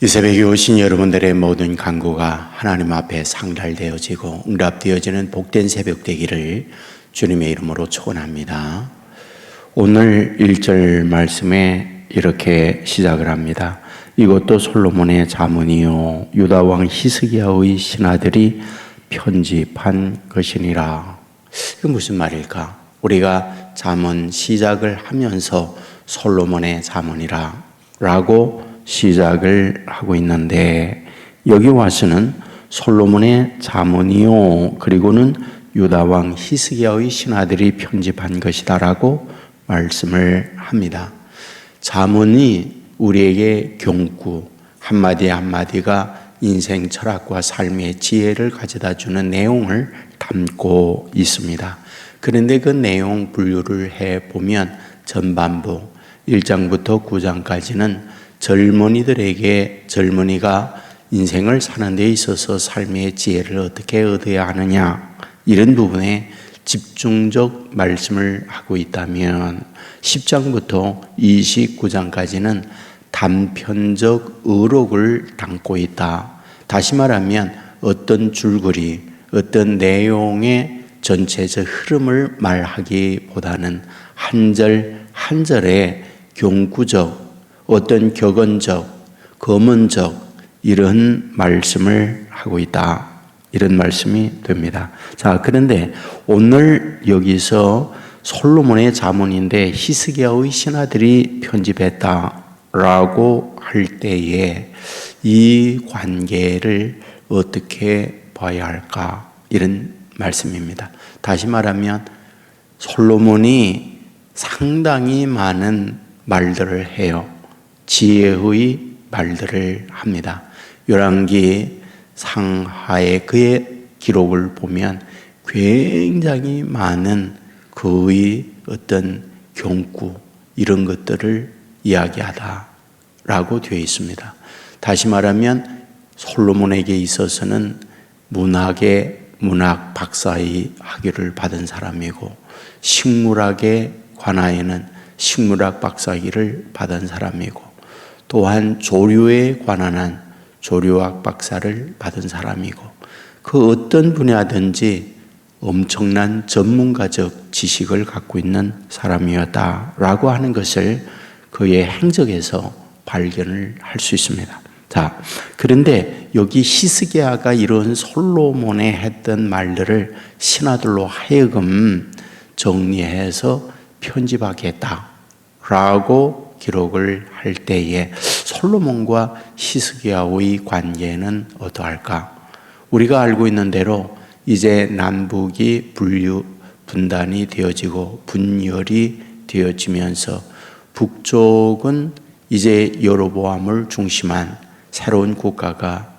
이 새벽에 오신 여러분들의 모든 간구가 하나님 앞에 상달되어지고 응답되어지는 복된 새벽 되기를 주님의 이름으로 축원합니다. 오늘 1절 말씀에 이렇게 시작을 합니다. 이것도 솔로몬의 자문이요 유다 왕 히스기야의 신하들이 편집한 것이니라. 이게 무슨 말일까? 우리가 자문 시작을 하면서 솔로몬의 자문이라 라고 시작을 하고 있는데 여기 와서는 솔로몬의 자문이요 그리고는 유다 왕 히스기야의 신하들이 편집한 것이다라고 말씀을 합니다. 자문이 우리에게 경구 한마디 한마디가 인생 철학과 삶의 지혜를 가져다 주는 내용을 담고 있습니다. 그런데 그 내용 분류를 해 보면 전반부 1장부터 9장까지는 젊은이들에게 젊은이가 인생을 사는 데 있어서 삶의 지혜를 어떻게 얻어야 하느냐 이런 부분에 집중적 말씀을 하고 있다면 10장부터 29장까지는 단편적 의록을 담고 있다. 다시 말하면 어떤 줄거리, 어떤 내용의 전체적 흐름을 말하기보다는 한 절 한 절의 경구적, 어떤 격언적, 검언적 이런 말씀을 하고 있다. 이런 말씀이 됩니다. 자, 그런데 오늘 여기서 솔로몬의 자문인데 히스기야의 신하들이 편집했다라고 할 때에 이 관계를 어떻게 봐야 할까 이런 말씀입니다. 다시 말하면 솔로몬이 상당히 많은 말들을 해요. 지혜의 말들을 합니다. 열왕기 상하의 그의 기록을 보면 굉장히 많은 그의 어떤 경구 이런 것들을 이야기하다라고 되어 있습니다. 다시 말하면 솔로몬에게 있어서는 문학의 문학 박사의 학위를 받은 사람이고 식물학에 관하여는 식물학 박사학위를 받은 사람이고 또한 조류에 관한 조류학 박사를 받은 사람이고 그 어떤 분야든지 엄청난 전문가적 지식을 갖고 있는 사람이었다라고 하는 것을 그의 행적에서 발견을 할 수 있습니다. 자, 그런데 여기 히스기야가 이런 솔로몬에 했던 말들을 신하들로 하여금 정리해서 편집하겠다라고 기록을 할 때에 솔로몬과 히스기야의 관계는 어떠할까? 우리가 알고 있는 대로 이제 남북이 분류 분단이 되어지고 분열이 되어지면서 북쪽은 이제 여로보암을 중심한 새로운 국가가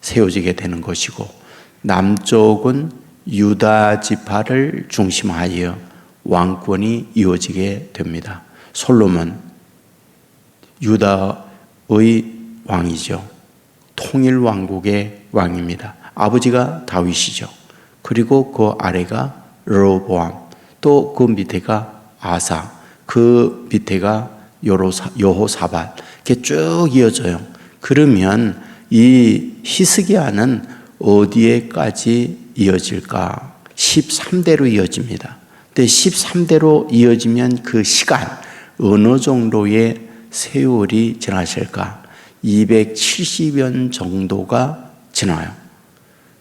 세워지게 되는 것이고 남쪽은 유다 지파를 중심하여 왕권이 이어지게 됩니다. 솔로몬 유다의 왕이죠. 통일 왕국의 왕입니다. 아버지가 다윗이죠. 그리고 그 아래가 르보암, 또 그 밑에가 아사, 그 밑에가 여호사밧, 이렇게 쭉 이어져요. 그러면 이 히스기야는 어디에까지 이어질까? 13대로 이어집니다. 근데 13대로 이어지면 그 시간, 어느 정도의 세월이 지나실까? 270여 년 정도가 지나요.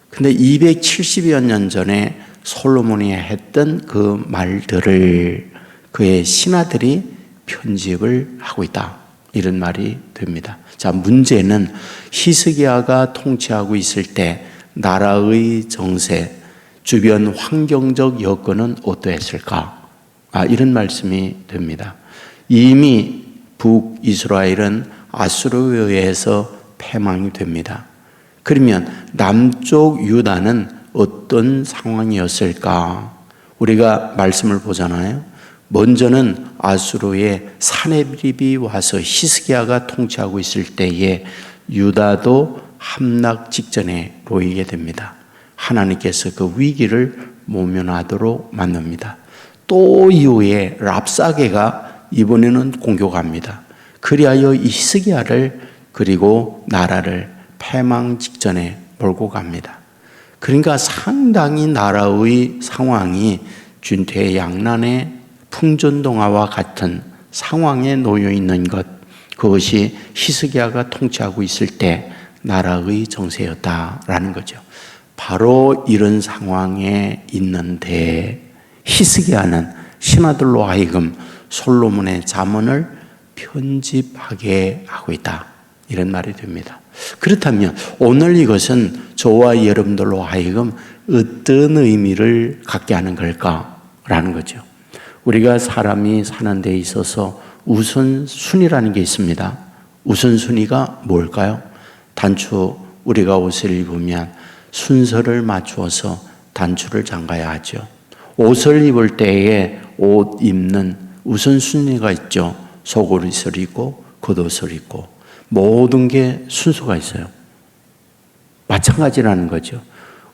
근데 270여 년 전에 솔로몬이 했던 그 말들을 그의 신하들이 편집을 하고 있다. 이런 말이 됩니다. 자, 문제는 히스기야가 통치하고 있을 때 나라의 정세, 주변 환경적 여건은 어떠했을까? 아, 이런 말씀이 됩니다. 이미 북이스라엘은 아수르에 의해서 패망이 됩니다. 그러면 남쪽 유다는 어떤 상황이었을까? 우리가 말씀을 보잖아요. 먼저는 아수르의 사네립이 와서 히스기야가 통치하고 있을 때에 유다도 함락 직전에 놓이게 됩니다. 하나님께서 그 위기를 모면하도록 만듭니다. 또 이후에 랍사게가 이번에는 공격합니다. 그리하여 히스기야를 그리고 나라를 패망 직전에 몰고 갑니다. 그러니까 상당히 나라의 상황이 준퇴양난의 풍전동화와 같은 상황에 놓여 있는 것, 그것이 히스기야가 통치하고 있을 때 나라의 정세였다라는 거죠. 바로 이런 상황에 있는데 히스기야는 신하들로 하여금 솔로몬의 잠언을 편집하게 하고 있다. 이런 말이 됩니다. 그렇다면 오늘 이것은 저와 여러분들로 하여금 어떤 의미를 갖게 하는 걸까라는 거죠. 우리가 사람이 사는 데 있어서 우선순위라는 게 있습니다. 우선순위가 뭘까요? 단추 우리가 옷을 입으면 순서를 맞추어서 단추를 잠가야 하죠. 옷을 입을 때에 옷 입는 우선순위가 있죠. 속옷을 입고 겉옷을 입고 모든 게 순서가 있어요. 마찬가지라는 거죠.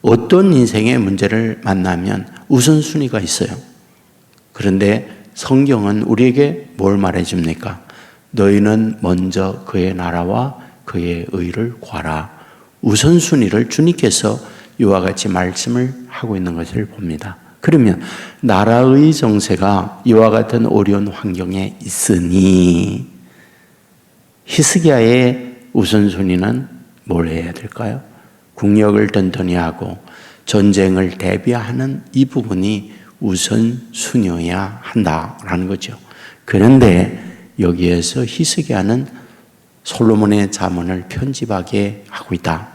어떤 인생의 문제를 만나면 우선순위가 있어요. 그런데 성경은 우리에게 뭘 말해줍니까? 너희는 먼저 그의 나라와 그의 의를 구하라. 우선순위를 주님께서 이와 같이 말씀을 하고 있는 것을 봅니다. 그러면 나라의 정세가 이와 같은 어려운 환경에 있으니 히스기야의 우선순위는 뭘 해야 될까요? 국력을 든든히 하고 전쟁을 대비하는 이 부분이 우선순위여야 한다라는 거죠. 그런데 여기에서 히스기야는 솔로몬의 자문을 편집하게 하고 있다.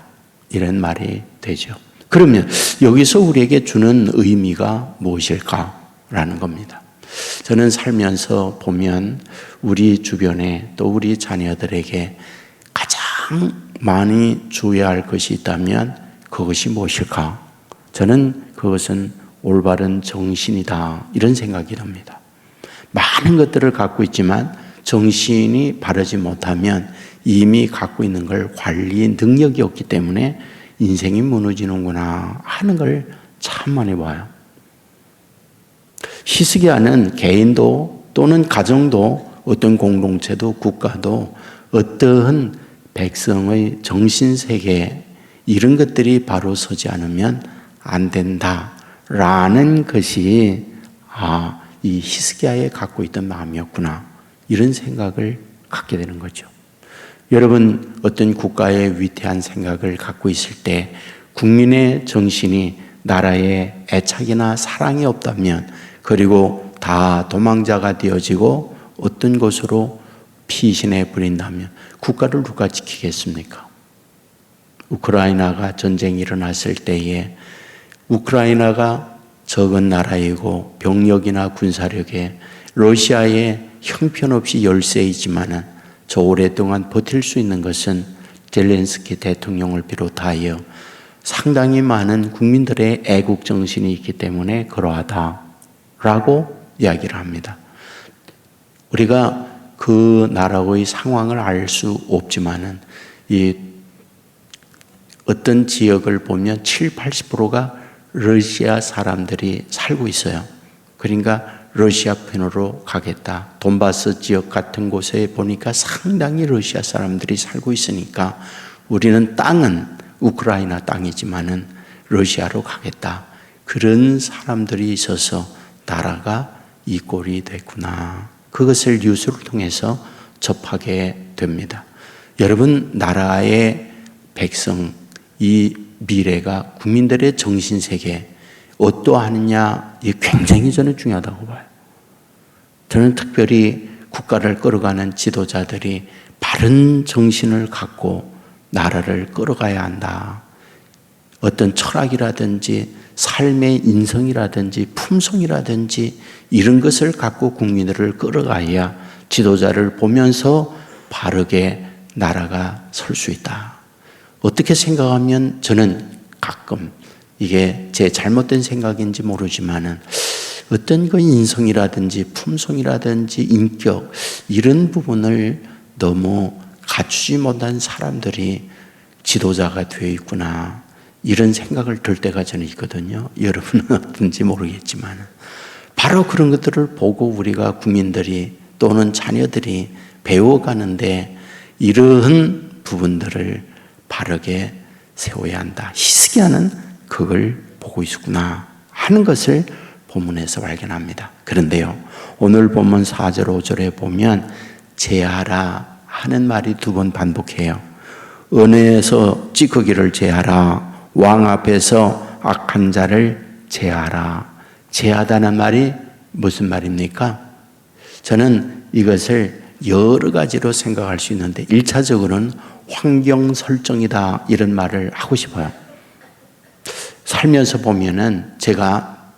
이런 말이 되죠. 그러면 여기서 우리에게 주는 의미가 무엇일까라는 겁니다. 저는 살면서 보면 우리 주변에 또 우리 자녀들에게 가장 많이 주어야 할 것이 있다면 그것이 무엇일까? 저는 그것은 올바른 정신이다. 이런 생각이 듭니다. 많은 것들을 갖고 있지만 정신이 바르지 못하면 이미 갖고 있는 걸 관리 능력이 없기 때문에 인생이 무너지는구나 하는 걸 참 많이 봐요. 히스기야는 개인도 또는 가정도 어떤 공동체도 국가도 어떠한 백성의 정신 세계 이런 것들이 바로 서지 않으면 안 된다라는 것이 아, 이 히스기야에 갖고 있던 마음이었구나 이런 생각을 갖게 되는 거죠. 여러분 어떤 국가의 위태한 생각을 갖고 있을 때 국민의 정신이 나라에 애착이나 사랑이 없다면 그리고 다 도망자가 되어지고 어떤 곳으로 피신해 버린다면 국가를 누가 지키겠습니까? 우크라이나가 전쟁이 일어났을 때에 우크라이나가 적은 나라이고 병력이나 군사력에 러시아의 형편없이 열세이지만은 저 오랫동안 버틸 수 있는 것은 젤렌스키 대통령을 비롯하여 상당히 많은 국민들의 애국 정신이 있기 때문에 그러하다라고 이야기를 합니다. 우리가 그 나라의 상황을 알 수 없지만은 이 어떤 지역을 보면 7, 80%가 러시아 사람들이 살고 있어요. 그러니까 러시아 편으로 가겠다. 돈바스 지역 같은 곳에 보니까 상당히 러시아 사람들이 살고 있으니까 우리는 땅은 우크라이나 땅이지만은 러시아로 가겠다. 그런 사람들이 있어서 나라가 이 꼴이 됐구나. 그것을 뉴스를 통해서 접하게 됩니다. 여러분, 나라의 백성, 이 미래가 국민들의 정신세계, 어떠하느냐, 이 굉장히 저는 중요하다고 봐요. 저는 특별히 국가를 끌어가는 지도자들이 바른 정신을 갖고 나라를 끌어가야 한다. 어떤 철학이라든지 삶의 인성이라든지 품성이라든지 이런 것을 갖고 국민들을 끌어가야 지도자를 보면서 바르게 나라가 설 수 있다. 어떻게 생각하면 저는 가끔 이게 제 잘못된 생각인지 모르지만은 어떤 그 인성이라든지 품성이라든지 인격 이런 부분을 너무 갖추지 못한 사람들이 지도자가 되어 있구나 이런 생각을 들 때가 저는 있거든요. 여러분은 어떤지 모르겠지만 바로 그런 것들을 보고 우리가 국민들이 또는 자녀들이 배워가는데 이러한 부분들을 바르게 세워야 한다. 히스기야는 그걸 보고 있구나 하는 것을 본문에서 발견합니다. 그런데요, 오늘 본문 4절, 5절에 보면 제하라 하는 말이 두 번 반복해요. 은혜에서 찌꺼기를 제하라. 왕 앞에서 악한 자를 제하라. 제하다는 말이 무슨 말입니까? 저는 이것을 여러 가지로 생각할 수 있는데, 1차적으로는 환경 설정이다. 이런 말을 하고 싶어요. 살면서 보면은 제가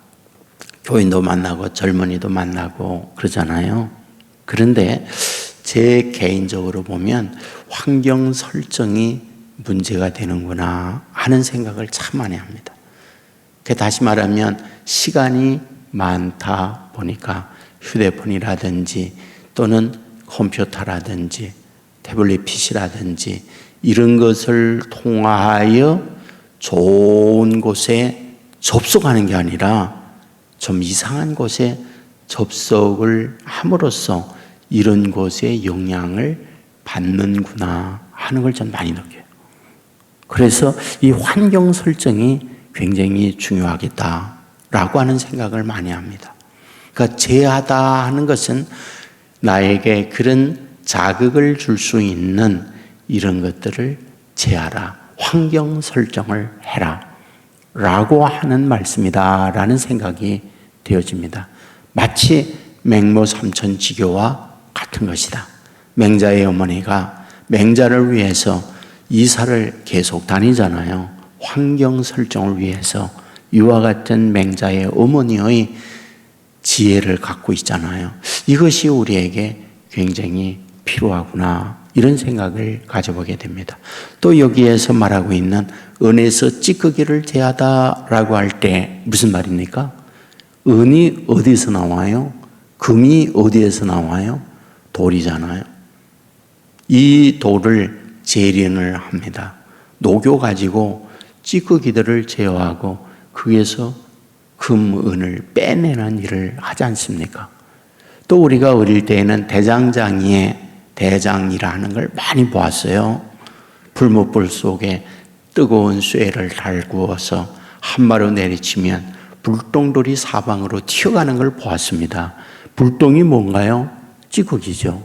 교인도 만나고 젊은이도 만나고 그러잖아요. 그런데 제 개인적으로 보면 환경 설정이 문제가 되는구나 하는 생각을 참 많이 합니다. 그 다시 말하면 시간이 많다 보니까 휴대폰이라든지 또는 컴퓨터라든지 태블릿 PC라든지 이런 것을 통하여 좋은 곳에 접속하는 게 아니라 좀 이상한 곳에 접속을 함으로써 이런 곳에 영향을 받는구나 하는 걸 전 많이 느껴요. 그래서 이 환경 설정이 굉장히 중요하겠다라고 하는 생각을 많이 합니다. 그러니까 제하다 하는 것은 나에게 그런 자극을 줄 수 있는 이런 것들을 제하라. 환경 설정을 해라. 라고 하는 말씀이다. 라는 생각이 되어집니다. 마치 맹모 삼천 지교와 같은 것이다. 맹자의 어머니가 맹자를 위해서 이사를 계속 다니잖아요. 환경 설정을 위해서 이와 같은 맹자의 어머니의 지혜를 갖고 있잖아요. 이것이 우리에게 굉장히 필요하구나. 이런 생각을 가져보게 됩니다. 또 여기에서 말하고 있는 은에서 찌꺼기를 제하다라고 할 때 무슨 말입니까? 은이 어디서 나와요? 금이 어디에서 나와요? 돌이잖아요. 이 돌을 재련을 합니다. 녹여 가지고 찌꺼기들을 제어하고 거기에서 금, 은을 빼내는 일을 하지 않습니까? 또 우리가 어릴 때에는 대장장이의 대장이라는 걸 많이 보았어요. 불못불 속에 뜨거운 쇠를 달구어서 한마로 내리치면 불똥돌이 사방으로 튀어가는 걸 보았습니다. 불똥이 뭔가요? 찌꺼기죠.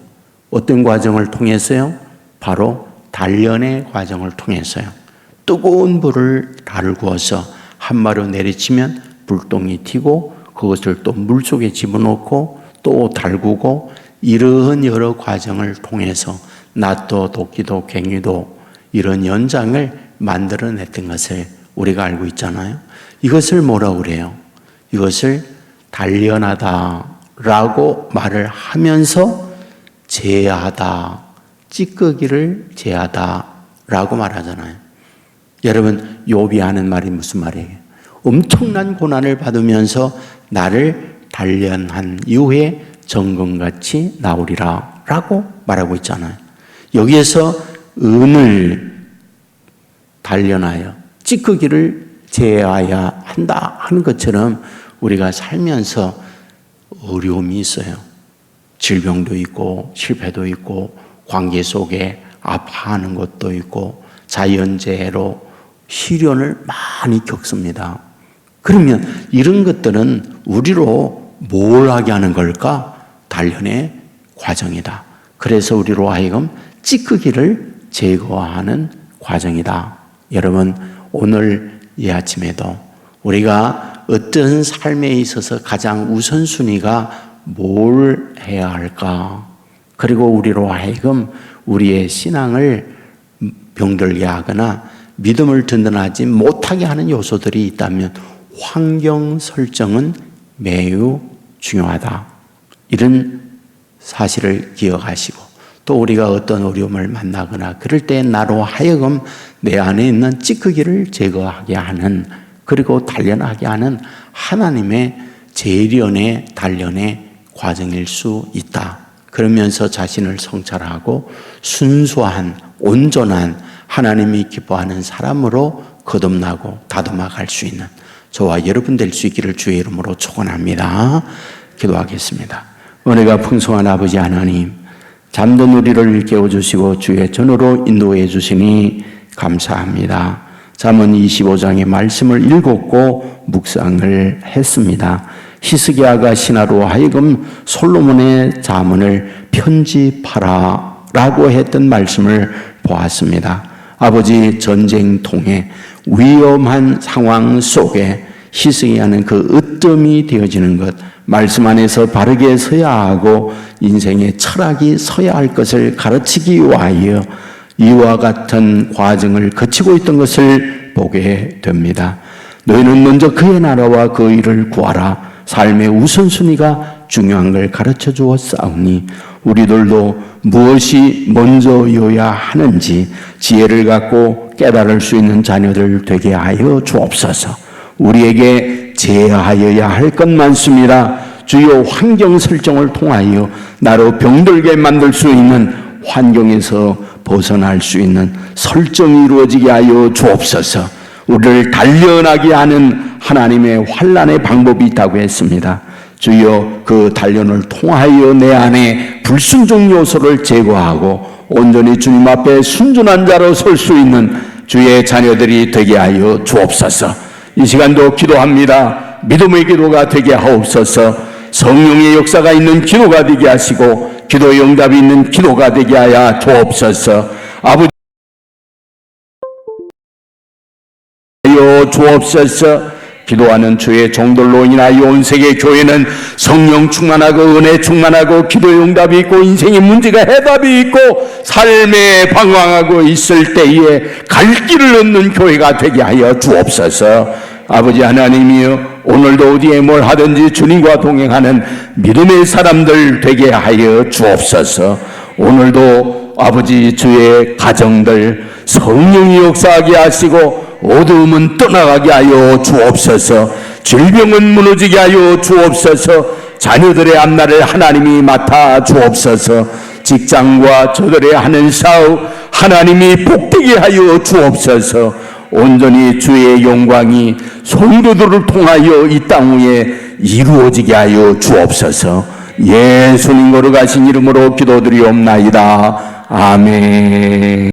어떤 과정을 통해서요? 바로 단련의 과정을 통해서요. 뜨거운 불을 달구어서 한마로 내리치면 불똥이 튀고 그것을 또 물속에 집어넣고 또 달구고 이러한 여러 과정을 통해서 낫도 도끼도 갱이도 이런 연장을 만들어냈던 것을 우리가 알고 있잖아요. 이것을 뭐라고 그래요? 이것을 단련하다라고 말을 하면서 제하다, 찌꺼기를 제하다라고 말하잖아요. 여러분, 요비 하는 말이 무슨 말이에요? 엄청난 고난을 받으면서 나를 단련한 이후에 정금같이 나오리라 라고 말하고 있잖아요. 여기에서 은을 단련하여 찌꺼기를 제어해야 한다 하는 것처럼 우리가 살면서 어려움이 있어요. 질병도 있고 실패도 있고 관계 속에 아파하는 것도 있고 자연재해로 시련을 많이 겪습니다. 그러면 이런 것들은 우리로 뭘 하게 하는 걸까? 단련의 과정이다. 그래서 우리로 하여금 찌꺼기를 제거하는 과정이다. 여러분, 오늘 이 아침에도 우리가 어떤 삶에 있어서 가장 우선순위가 뭘 해야 할까? 그리고 우리로 하여금 우리의 신앙을 병들게 하거나 믿음을 든든하지 못하게 하는 요소들이 있다면 환경 설정은 매우 중요하다. 이런 사실을 기억하시고 또 우리가 어떤 어려움을 만나거나 그럴 때 나로 하여금 내 안에 있는 찌꺼기를 제거하게 하는 그리고 단련하게 하는 하나님의 재련의 단련의 과정일 수 있다. 그러면서 자신을 성찰하고 순수한 온전한 하나님이 기뻐하는 사람으로 거듭나고 다듬어 갈 수 있는 저와 여러분 될 수 있기를 주의 이름으로 축원합니다. 기도하겠습니다. 은혜가 풍성한 아버지 하나님, 잠든 우리를 깨워주시고 주의 전으로 인도해 주시니 감사합니다. 잠언 25장의 말씀을 읽었고 묵상을 했습니다. 히스기야가 신하로 하여금 솔로몬의 잠언을 편집하라라고 했던 말씀을 보았습니다. 아버지 전쟁통에 위험한 상황 속에 희생하는 그 으뜸이 되어지는 것, 말씀 안에서 바르게 서야 하고 인생의 철학이 서야 할 것을 가르치기 위하여 이와 같은 과정을 거치고 있던 것을 보게 됩니다. 너희는 먼저 그의 나라와 그 일을 구하라. 삶의 우선순위가 중요한 걸 가르쳐 주었사오니 우리들도 무엇이 먼저여야 하는지 지혜를 갖고 깨달을 수 있는 자녀들 되게 하여 주옵소서. 우리에게 제하여야 할 것 많습니다. 주요 환경 설정을 통하여 나로 병들게 만들 수 있는 환경에서 벗어날 수 있는 설정이 이루어지게 하여 주옵소서. 우리를 단련하게 하는 하나님의 환란의 방법이 있다고 했습니다. 주여 그 단련을 통하여 내 안에 불순종 요소를 제거하고 온전히 주님 앞에 순전한 자로 설 수 있는 주의 자녀들이 되게 하여 주옵소서. 이 시간도 기도합니다. 믿음의 기도가 되게 하옵소서. 성령의 역사가 있는 기도가 되게 하시고 기도 응답이 있는 기도가 되게 하여 주옵소서. 아버지 주옵소서. 기도하는 주의 종들로 인하여 온 세계 교회는 성령 충만하고 은혜 충만하고 기도 응답이 있고 인생의 문제가 해답이 있고 삶에 방황하고 있을 때에 갈 길을 얻는 교회가 되게 하여 주옵소서. 아버지 하나님이여 오늘도 어디에 뭘 하든지 주님과 동행하는 믿음의 사람들 되게 하여 주옵소서. 오늘도 아버지 주의 가정들 성령이 역사하게 하시고 어두움은 떠나가게 하여 주옵소서. 질병은 무너지게 하여 주옵소서. 자녀들의 앞날을 하나님이 맡아 주옵소서. 직장과 저들의 하는 사업 하나님이 복되게 하여 주옵소서. 온전히 주의 영광이 성도들을 통하여 이 땅 위에 이루어지게 하여 주옵소서. 예수님 거룩하신 이름으로 기도드리옵나이다. 아멘.